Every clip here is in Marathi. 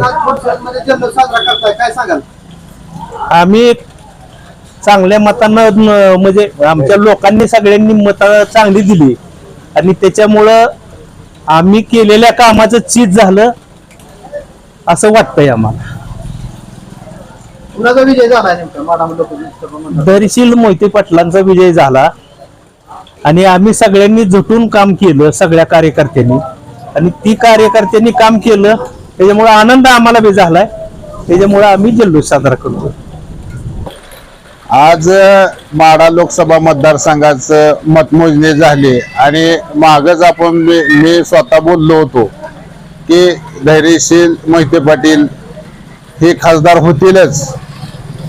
साजरा करताय काय सांगाल? आम्ही चांगल्या मतानं म्हणजे आमच्या लोकांनी सगळ्यांनी मत चांगली दिली. आणि त्याच्यामुळं आम्ही केलेल्या कामाचं चीज झालं असं वाटतंय आम्हाला. कुणाचा विजय झाला नेमका? दरीशील मोहिते पाटलांचा विजय झाला. आणि आम्ही सगळ्यांनी झुटून काम केलं सगळ्या कार्यकर्त्यांनी. आणि ती कार्यकर्त्यांनी काम केलं त्याच्यामुळे आनंद आम्हाला बी झालाय. त्याच्यामुळे आम्ही जल्लोष साजरा करतो. आज माडा लोकसभा मतदारसंघाचं मतमोजणी झाली आणि मागच आपण मी मी स्वतः बोललो होतो की धैर्यशील मोहिते पाटील हे खासदार होतीलच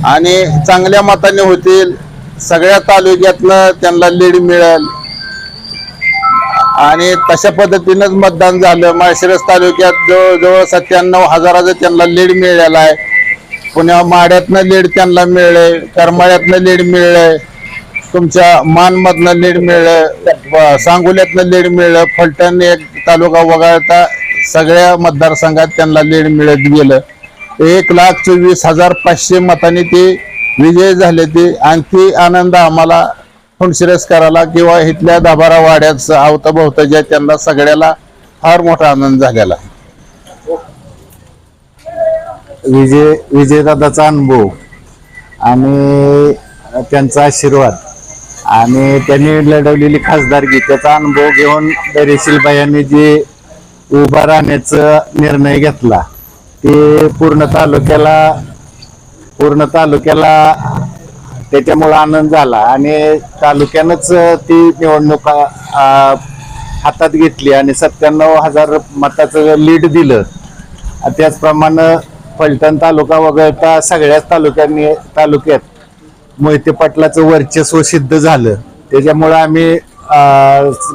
आणि चांगल्या मताने होतील. सगळ्या तालुक्यातनं त्यांना लीड मिळेल. आणि तशा पद्धतीनंच मतदान झालं. माळशिरस तालुक्यात जवळजवळ सत्त्याण्णव हजाराचं त्यांना लीड मिळालेला आहे. पुण्या माड्यातनं लीड त्यांना मिळले करमाळ्यातनं लीड मिळलंय तुमच्या मानमधनं लीड मिळलं सांगोल्यातनं लीड मिळलं फलटण एक तालुका वगळता सगळ्या मतदारसंघात त्यांना लीड मिळत गेलं. एक लाख चोवीस हजार पाचशे मतांनी ते विजय झाले ते. आणखी आनंद आम्हाला फुणशिरसकराला किंवा इथल्या दाभारा वाड्यात अवताभोवताच्या त्यांना सगळ्याला फार मोठा आनंद झालेला आहे. विजय विजयदादाचा अनुभव आणि त्यांचा आशीर्वाद आणि त्यांनी लढवलेली खासदारकी त्याचा अनुभव घेऊन दरेशील बायांनी जे उभा राहण्याचा निर्णय घेतला ते पूर्ण तालुक्याला पूर्ण तालुक्याला त्याच्यामुळे आनंद झाला. आणि तालुक्यानंच ती निवडणूक हातात घेतली आणि सत्त्याण्णव हजार मताचं लीड दिलं आणि त्याचप्रमाणे फलटण तालुका वगळता सगळ्याच तालुक्यांनी तालुक्यात मोहिते पाटलाचं वर्चस्व सिद्ध झालं. त्याच्यामुळे आम्ही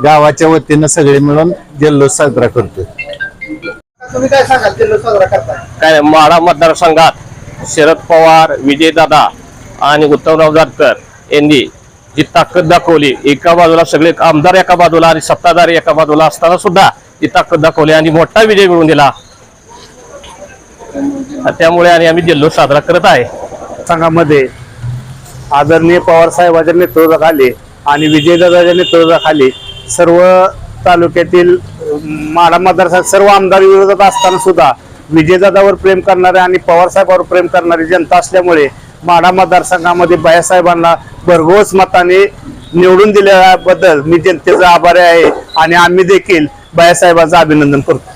गावाच्या वतीनं सगळे मिळून जल्लोष साजरा करतोय. तुम्ही काय सांगाल जल्लोष साजरा करताय? काय माढा मतदारसंघात शरद पवार विजयदादा आणि उत्तमराव जाटकर यांनी जी ताकद दाखवली एका बाजूला सगळे आमदार एका बाजूला आणि सत्ताधारी एका बाजूला असताना सुद्धा ती ताकद दाखवली आणि मोठा विजय मिळवून दिला. त्यामुळे आणि आम्ही जल्लोष साजरा करत आहे. संघामध्ये आदरणीय पवार साहेबांच्या नेतृत्वाखाली आणि विजयदादाच्या नेतृत्वाखाली सर्व तालुक्यातील माडा मतदारसंघ सर्व आमदार विरोधात असताना सुद्धा विजयदादावर प्रेम करणारे आणि पवार साहेबांवर प्रेम करणारी जनता असल्यामुळे माढा मतदारसंघामध्ये बायासाहेबांना भरघोस मताने निवडून दिल्याबद्दल मी जनतेचा आभारी आहे आणि आम्ही देखील बायासाहेबांचं अभिनंदन करतो.